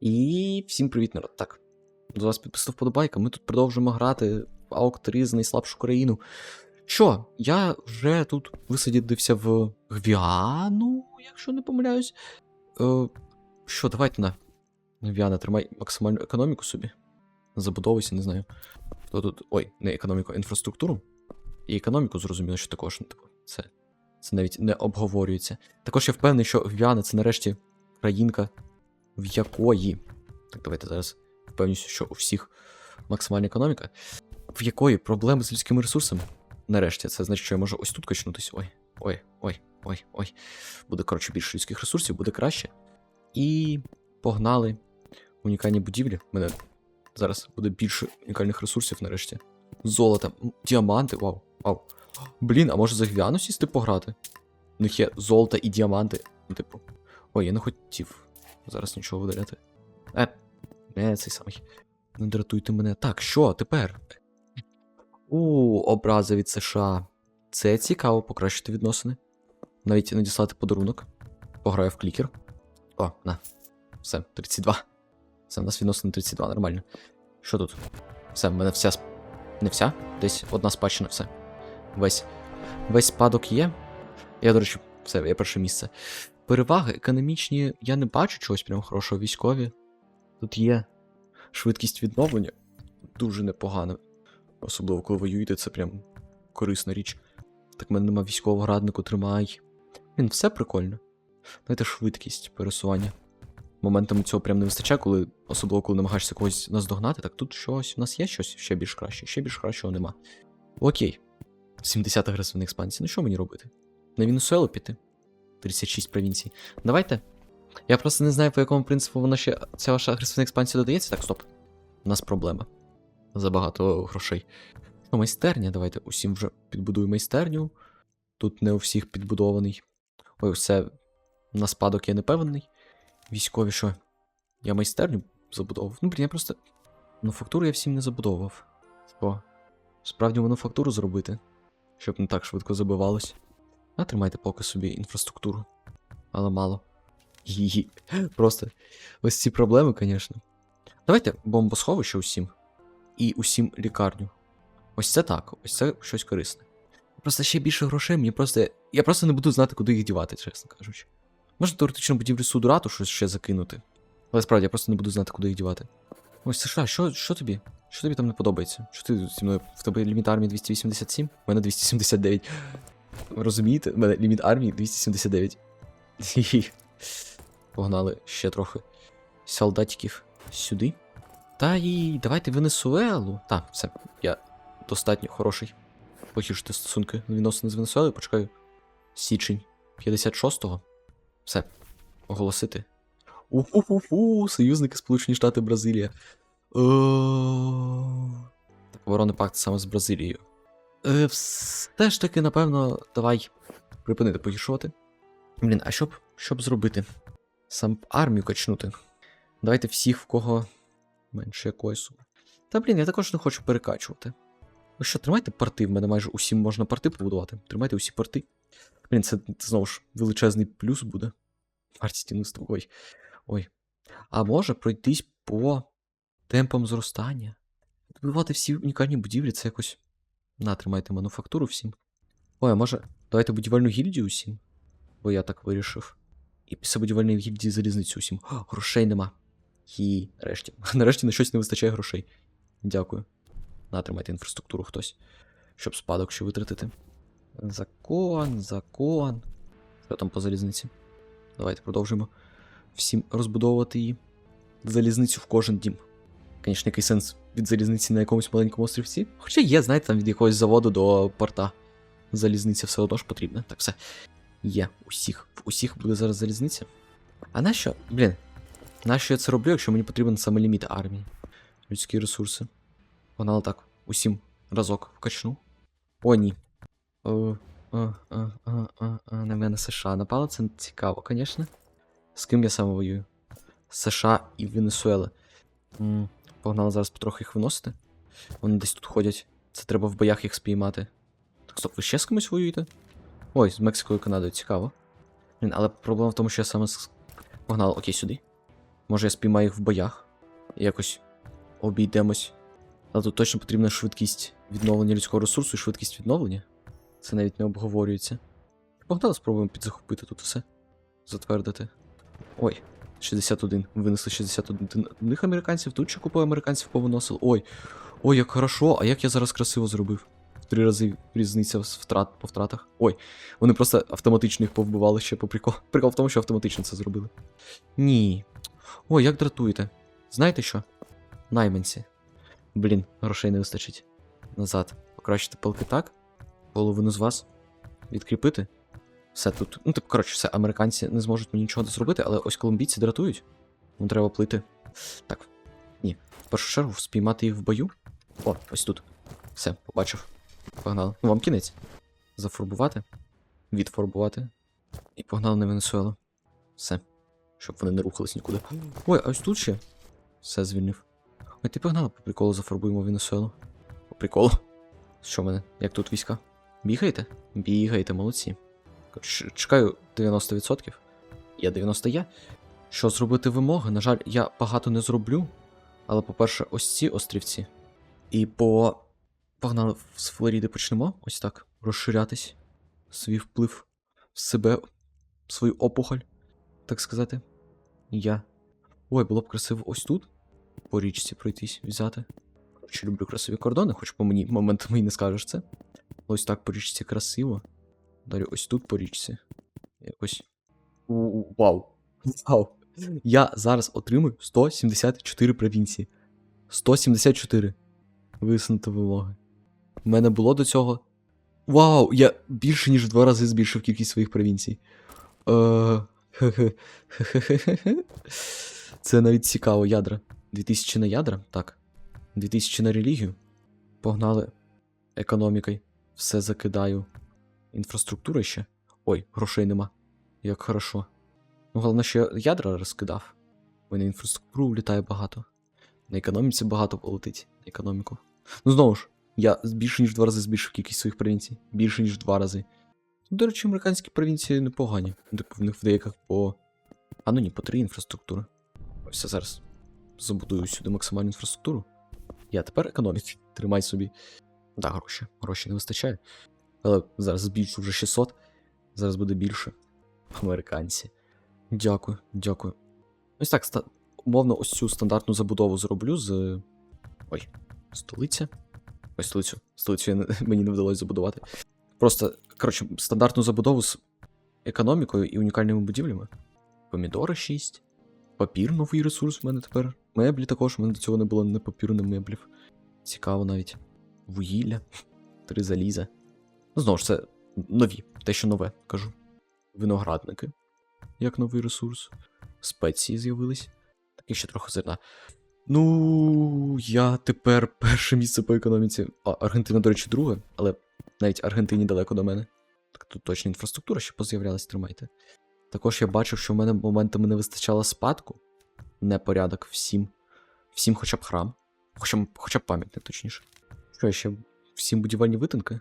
І всім привіт, народ. Так. До вас підписав вподобайка. Ми тут продовжуємо грати АОК 3 за найслабшу країну. Що, я вже тут висадився в Гвіану, якщо не помиляюсь. Е, що, давайте на. Гвіана, тримай максимальну економіку собі. Забудовуйся, не знаю. Хто тут. Ой, не економіку, а інфраструктуру. І економіку зрозуміло, що також, типу, це, це навіть не обговорюється. Також я впевнений, що Гвіана це нарешті країнка, в якої. Так, давайте зараз впевнюся, що у всіх максимальна економіка. В якої проблеми з людськими ресурсами? Нарешті, це значить, що я можу ось тут качнутися. Ой, ой, ой, ой, ой. Буде, коротше, більше людських ресурсів, буде краще. І погнали унікальні будівлі. У мене зараз буде більше унікальних ресурсів нарешті. Золото, діаманти, вау, вау. Блін, а може за Гвіану сісти пограти? У них є золото і діаманти. Ну, типу. Ой, я не хотів зараз нічого видаляти. Е, не цей самий. Не дратуйте мене. Так, що тепер? У, образи від США. Це цікаво, покращити відносини. Навіть надіслати подарунок. Пограю в клікер. О, на. Все, 32. Все, в нас відносини 32, нормально. Що тут? Все, в мене вся. Не вся? Десь одна спадщина, все. Весь. Весь спадок є. Я, до речі, все, я перше місце. Переваги економічні, я не бачу чогось прям хорошого військові. Тут є швидкість відновлення. Дуже непогано. Особливо, коли воюєте, це прям корисна річ. Так в мене нема військового раднику, тримай. Він все прикольно. Знаєте, швидкість пересування. Моментами цього прям не вистачає, коли, особливо коли намагаєшся когось наздогнати, так тут щось у нас є щось ще більш краще, ще більш кращого нема. Окей. 70 агресивна експансія. Ну що мені робити? На Венесуелу піти? 36 провінцій. Давайте. Я просто не знаю, по якому принципу вона ще ця ваша агресивна експансія додається. Так, стоп. У нас проблема. Забагато грошей. Ну, майстерня, давайте усім вже підбудую майстерню. Тут не у всіх підбудований. Ой, все. На спадок я не певний. Військові що? Я майстерню забудовував. Ну, блін, я просто. Мануфактуру я всім не забудовував. Що? Справді мануфактуру зробити, щоб не так швидко забивалось. Тримайте поки собі інфраструктуру. Але мало. Гі. Просто ось ці проблеми, звісно. Давайте бомбосховище усім. І усім лікарню. Ось це так, ось це щось корисне. Просто ще більше грошей, мені просто. Я просто не буду знати, куди їх дівати, чесно кажучи. Можна теоретично будівлю суду рату щось ще закинути. Але справді я просто не буду знати, куди їх дівати. Ось США, що, що тобі? Що тобі там не подобається? Що ти зі мною в тебе ліміт армії 287? У мене 279. Розумієте? У мене ліміт армії 279. Погнали ще трохи солдатиків сюди. Та і давайте Венесуелу. Та, все, я достатньо хороший. Погіршити стосунки відносини з Венесуелою, почекаю. Січень 56-го. Все, оголосити. Уху-ху-ху, союзники Сполучені Штати Бразилія. Так, оборонний пакт саме з Бразилією. Е, все ж таки, напевно, давай припинити погіршувати. Блін, а що б, що б зробити? Сам армію качнути. Давайте всіх, в кого менше якоїсь. Та блін, я також не хочу перекачувати. Ви що, тримайте порти, в мене майже усім можна порти побудувати. Тримайте усі порти. Блін, це, знову ж величезний плюс буде. Інвесту. Ой. Ой. А може пройтись по темпам зростання. Будувати всі унікальні будівлі, це якось. На, тримайте мануфактуру всім. Ой, а може, давайте будівельну гільдію усім? Бо я так вирішив. І після будівельної гільдії залізницю усім. О, грошей нема. І нарешті. Нарешті на щось не вистачає грошей. Дякую. На, тримайте інфраструктуру хтось. Щоб спадок ще витратити. Закон, закон. Що там по залізниці? Давайте продовжимо всім розбудовувати її. Залізницю в кожен дім. Звісно, який сенс від залізниці на якомусь маленькому острівці. Хоча є, знаєте, там від якогось заводу до порта. Залізниця все одно ж потрібна. Так, все. Є. Усіх. В усіх буде зараз залізниця. А нащо? Блін. Нащо я це роблю, якщо мені потрібен саме ліміт армії? Людські ресурси. Погнали так. Усім разок вкачну. О, ні. О, а, а, а, а, а, на мене США напало, це цікаво, звісно. З ким я саме воюю? США і Венесуела. М, Погнали зараз потрохи їх виносити. Вони десь тут ходять. Це треба в боях їх спіймати. Так, стоп, ви ще з кимось воюєте? Ой, з Мексикою і Канадою, цікаво. Блін, але проблема в тому, що я саме з. Погнали, окей, сюди. Може я спіймаю їх в боях. Якось обійдемось. Але тут точно потрібна швидкість відновлення людського ресурсу і швидкість відновлення. Це навіть не обговорюється. Погнали, спробуємо підзахопити тут все. Затвердити. Ой, 61. Винесли 61 одних американців, тут ще купу американців повиносили. Ой, ой, як хорошо, а як я зараз красиво зробив. Три рази різниця з втрат по втратах. Ой, вони просто автоматично їх повбивали ще по приколу. Прикол в тому, що автоматично це зробили. Ні. Ой, як дратуєте. Знаєте що? Найманці. Блін, грошей не вистачить. Назад. Покращити палки так. Половину з вас. Відкріпити. Все тут. Ну, типу, коротше, все, американці не зможуть мені нічого зробити, але ось колумбійці дратують. Ну, треба плити. Так. Ні. В першу чергу спіймати їх в бою. О, ось тут. Все, побачив. Погнали. Ну, вам кінець. Зафарбувати. Відфарбувати. І погнали на Венесуелу. Все. Щоб вони не рухались нікуди. Ой, а ось тут ще. Все звільнив. Ой, ти погнали по приколу зафарбуємо Венесуелу. По приколу. Що в мене? Як тут війська? Бігаєте? Бігаєте, молодці. Чекаю 90%. Я 90 є. Що зробити вимоги? На жаль, я багато не зроблю. Але, по-перше, ось ці острівці. І по. Погнали з Флоріди почнемо. Ось так. Розширятись. Свій вплив в себе, свою опухоль, так сказати. Я. Ой, було б красиво ось тут. По річці пройтись, взяти. Коротше, люблю красиві кордони, хоч по мені моментами і не скажеш це. Ось так по річці красиво. Далі ось тут по річці. Якось. Вау. Вау. Я зараз отримую 174 провінції. 174. Висунути вимоги. У мене було до цього. Вау! Я більше ніж в два рази збільшив кількість своїх провінцій. Е. Це навіть цікаво, ядра. 2000 на ядра? Так. 2000 на релігію. Погнали економікою. Все закидаю. Інфраструктура ще. Ой, грошей нема. Як хорошо. Ну, головне, що я ядра розкидав. Ой, на інфраструктуру влітає багато. На економіці багато полетить. на Економіку. Ну знову ж, я більше ніж два рази збільшив кількість своїх провінцій. Більше ніж два рази. Ну, До речі, американські провінції непогані. Типу в них в деяких по. А ну ні, по три інфраструктури. Ось я зараз забудую сюди максимальну інфраструктуру. Я тепер економіки. Тримай собі. Да, гроші. Гроші не вистачає. Але зараз збільшу вже 600. Зараз буде більше. Американці. Дякую, дякую. Ось так, ста... умовно, ось цю стандартну забудову зроблю з. Ой, столиця. Ось столицю. Столицю я не... мені не вдалося забудувати. Просто, коротше, стандартну забудову з економікою і унікальними будівлями. Помідори 6. Папір новий ресурс в мене тепер. Меблі також, у мене до цього не було не папіру, не меблів. Цікаво навіть. Вугілля. Три заліза. Ну, знову ж це нові, те, що нове, кажу. Виноградники, як новий ресурс. Спеції з'явились. Таке ще трохи зерна. Ну, я тепер перше місце по економіці. А, Аргентина, до речі, друге, але навіть Аргентині далеко до мене. Так тут точно інфраструктура ще поз'являлась, тримайте. Також я бачив, що в мене моментами не вистачало спадку. Непорядок всім. Всім хоча б храм. Хоча, хоча б пам'ятник, точніше. Що ще всім будівельні витинки?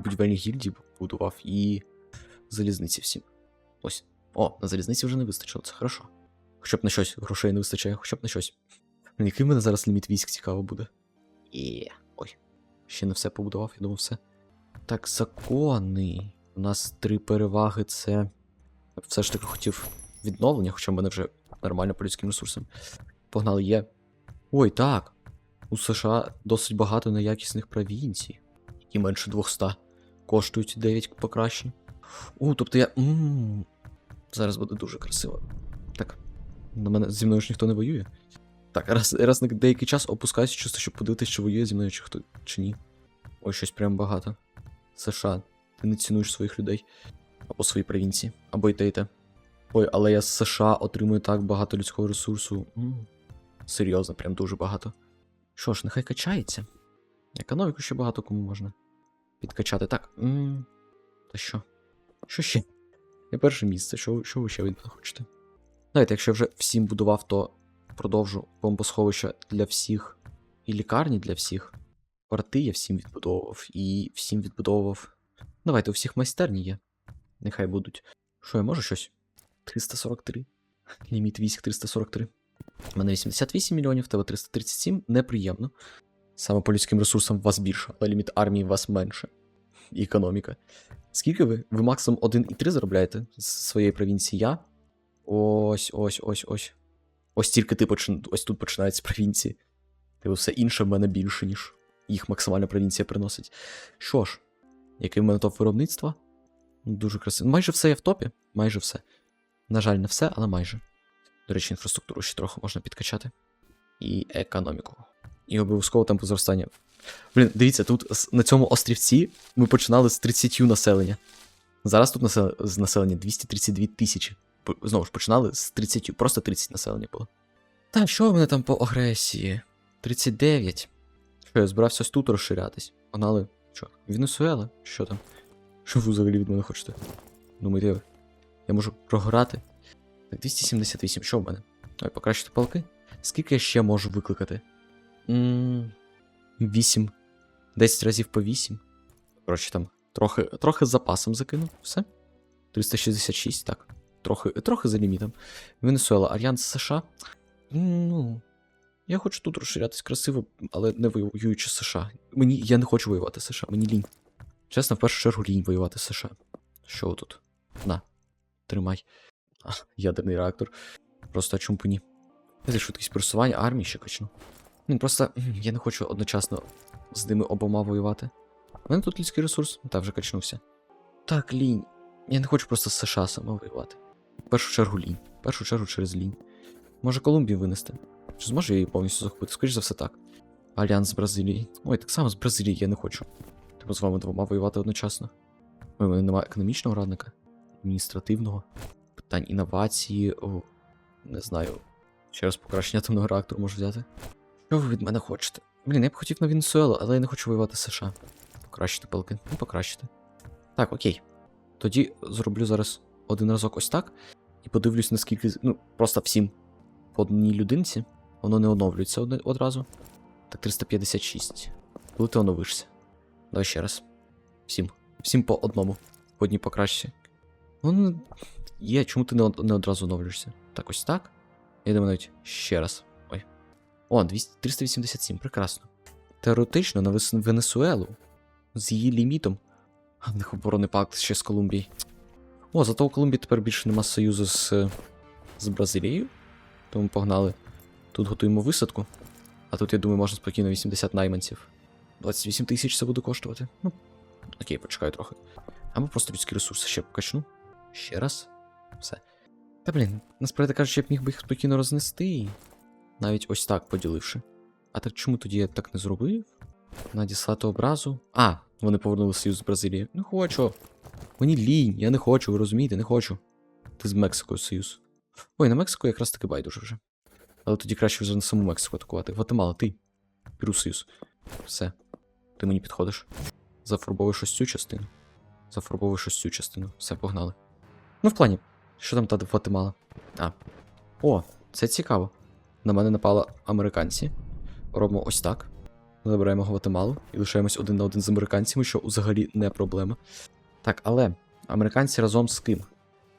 Будівельні гільдії будував і залізниці всім. Ось. О, на залізниці вже не вистачило, це хорошо. Хоча б на щось грошей не вистачає, хоча б на щось. Який мене зараз ліміт військ цікаво буде? І. Ой. Ще не все побудував, я думав все. Так, закони. У нас три переваги це. Все ж таки хотів відновлення, хоча в мене вже нормально по людським ресурсам. Погнали, є. Ой, так. У США досить багато неякісних провінцій, які менше 200 коштують 9 покращень. У, тобто я. м Зараз буде дуже красиво. Так. На мене зі мною ж ніхто не воює. Так, раз, раз на деякий час опускаюся, чисто, щоб подивитися, чи воює зі мною, чи хто чи ні. Ой, щось прям багато. США, ти не цінуєш своїх людей. Або свої провінції, або й те, і те. Ой, але я з США отримую так багато людського ресурсу. М, Серйозно, прям дуже багато. Що ж, нехай качається. Економіку ще багато кому можна підкачати. Так. Та що? Що ще? Я перше місце, що, що ви ще від мене хочете? Знаєте, якщо я вже всім будував, то продовжу бомбосховища для всіх і лікарні для всіх. Порти я всім відбудовував і всім відбудовував. Давайте, у всіх майстерні є. Нехай будуть. Що, я можу щось? 343. Ліміт військ 343. У мене 88 мільйонів, тебе 337, неприємно. Саме по людським ресурсам вас більше, але ліміт армії вас менше. І економіка. Скільки ви? Ви максимум 1,3 заробляєте з своєї провінції? Я? Ось, ось, ось, ось. Ось тільки ти почин... ось тут починається провінції. Типу все інше в мене більше, ніж їх максимальна провінція приносить. Що ж, який в мене топ виробництва? Дуже красиво. Майже все є в топі. Майже все. На жаль, не все, але майже. До речі, інфраструктуру ще трохи можна підкачати. І економіку. І обов'язково темпу зростання. Блін, дивіться, тут на цьому острівці ми починали з 30 населення. Зараз тут насел... з населення 232 тисячі. Знову ж починали з 30, просто 30 населення було. Так, що в мене там по агресії? 39. Що, я збирався ось тут розширятись. Погнали. Що? Венесуела? Що там? Що ви взагалі від мене хочете? Думаєте, ви? я можу програти? Так, 278, що в мене? Ой, покращити палки. Скільки я ще можу викликати? М, 8. 10 разів по 8. Коротше, там трохи, трохи з запасом закинув. Все. 366, так. Трохи, трохи за лімітом. Венесуела, Альянс США. Ну. Я хочу тут розширятись красиво, але не воюючи США. Мені я не хочу воювати США, мені лінь. Чесно, в першу чергу лінь воювати США. Що тут? На. Тримай. А, ядерний реактор. Просто чому б ні? Це швидкість просування армії ще качну. Він просто. Я не хочу одночасно з ними обома воювати. У мене тут людський ресурс, та вже качнувся. Так, лінь. Я не хочу просто з США саме воювати. В першу чергу лінь. В першу чергу через лінь. Може Колумбію винести? Чи зможу я її повністю захопити? Скоріш за все так. Альянс з Бразилії. Ой, так само з Бразилії я не хочу. Типу з вами двома воювати одночасно. У мене немає економічного радника, адміністративного, питань інновації, о, не знаю. Ще раз покращення атомного реактору можу взяти. Що ви від мене хочете? Блін, я б хотів на Венесуелу, але я не хочу воювати США. Покращити палки. Ну, покращити. Так, окей. Тоді зроблю зараз один разок ось так. І подивлюсь, наскільки. Ну, просто всім по одній людинці. Воно не оновлюється одне- одразу. Так, 356. Коли ти оновишся? Давай ще раз. Всім. Всім по одному. По одній покращі. Ну, є, чому ти не, не одразу оновлюєшся? Так, ось так. Я думаю, навіть ще раз. О, 200, 387, прекрасно. Теоретично на Венесуелу з її лімітом. А в них оборонний пакт ще з Колумбією. О, зато у Колумбії тепер більше нема союзу з, з Бразилією. Тому погнали. Тут готуємо висадку. А тут, я думаю, можна спокійно 80 найманців. 28 тисяч це буде коштувати. Ну, окей, почекаю трохи. Або просто людські ресурси ще покачну. Ще раз. Все. Та блін, насправді кажучи, я б міг би їх спокійно рознести. Навіть ось так поділивши. А так чому тоді я так не зробив? Надіслати образу. А, вони повернули союз з Бразилією. Не хочу. Мені лінь, я не хочу, ви розумієте, не хочу. Ти з Мексикою союз. Ой, на Мексику якраз таки байдуже вже. Але тоді краще вже на саму Мексику атакувати. Гватемала, ти. Беру союз. Все. Ти мені підходиш. Зафарбовуєш ось цю частину. Зафарбовуєш ось цю частину. Все, погнали. Ну, в плані, що там та Гватемала? А. О, це цікаво. На мене напали американці. Робимо ось так. Забираємо Гватемалу і лишаємось один на один з американцями, що взагалі не проблема. Так, але американці разом з ким?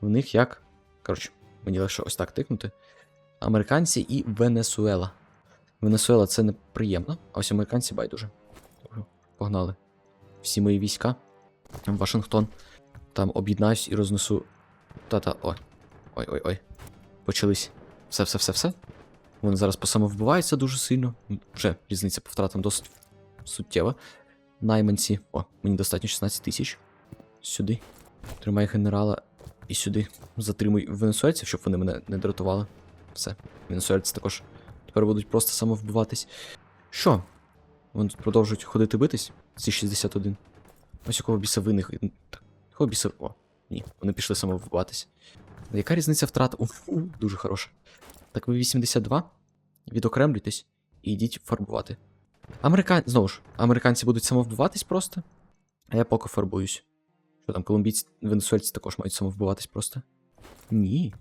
В них як. Коротше, мені лише ось так тикнути. Американці і Венесуела. Венесуела це неприємно, а ось американці байдуже. Погнали. Всі мої війська. в Вашингтон. Там об'єднаюсь і рознесу. Та-та. Ой. Ой-ой-ой. Почались. Все, все, все, все. Вони зараз посамовбиваються дуже сильно. Вже різниця по втратам досить суттєва. Найманці. О, мені достатньо 16 тисяч. Сюди. Тримай генерала і сюди. Затримуй венесуельців, щоб вони мене не дратували. Все. Венесуельці також тепер будуть просто самовбиватись. Що? Вони тут продовжують ходити битись? Ці 61. Ось якого біса винних. Так, Якого біса. О, ні, вони пішли самовбиватись. Яка різниця втрат? Уф, дуже хороша. Так ви 82. Відокремлюйтесь і йдіть фарбувати. Американ... Знову ж, американці будуть самовбиватись просто. А я поки фарбуюсь. Що там, колумбійці, венесуельці також мають самовбиватись просто? Ні.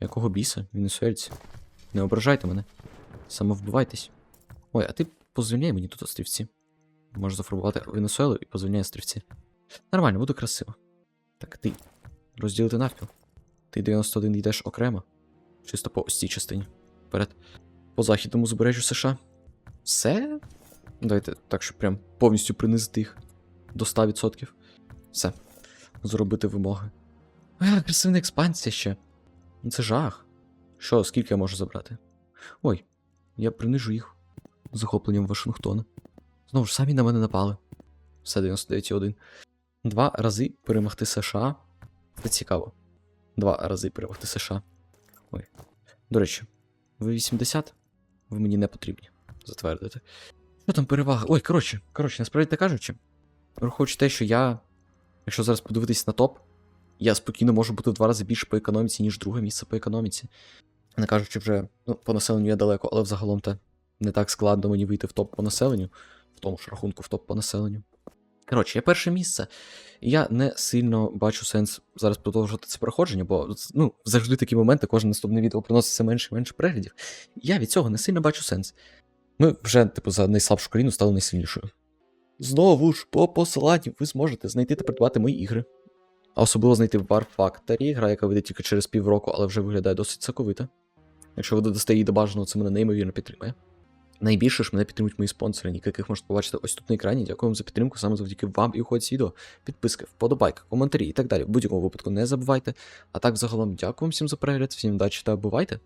Якого біса, венесуельці? Не ображайте мене. Самовбивайтесь. Ой, а ти позвільняй мені тут острівці. Можеш зафарбувати Венесуелу і позвільняй острівці. Нормально, буде красиво. Так, ти. Розділити навпіл. Ти 91 йдеш окремо. Чисто по ось цій частині. вперед. По західному збережжю США. Все? Давайте так, щоб прям повністю принизити їх до 100%. Все. Зробити вимоги. А, агресивна експансія ще. Ну, Це жах. Що, скільки я можу забрати? Ой, я принижу їх захопленням Вашингтона. Знову ж самі на мене напали. Все 99,1. Два рази перемогти США. Це цікаво. Два рази перемогти США. Ой. До речі, ви 80? Ви мені не потрібні. Затвердити. Що там перевага? Ой, коротше, коротше, насправді так кажучи, враховуючи те, що я, якщо зараз подивитись на топ, я спокійно можу бути в два рази більше по економіці, ніж друге місце по економіці. Не кажучи вже, ну, по населенню я далеко, але взагалом те не так складно мені вийти в топ по населенню, в тому ж рахунку в топ по населенню. Коротше, я перше місце. Я не сильно бачу сенс зараз продовжувати це проходження, бо ну, завжди такі моменти, кожне наступне відео приносить все менше і менше переглядів. Я від цього не сильно бачу сенс. Ми вже, типу, за найслабшу країну стали найсильнішою. Знову ж, по посиланню ви зможете знайти та придбати мої ігри. А особливо знайти War Factory, гра, яка вийде тільки через півроку, але вже виглядає досить соковита. Якщо ви додасте її до бажаного, це мене неймовірно підтримує. Найбільше ж мене підтримують мої спонсори, яких можете побачити ось тут на екрані. Дякую вам за підтримку саме завдяки вам і уході відео. Підписки, вподобайки, коментарі і так далі. В будь-якому випадку не забувайте. А так, загалом, дякую всім за перегляд, всім удачі та бувайте!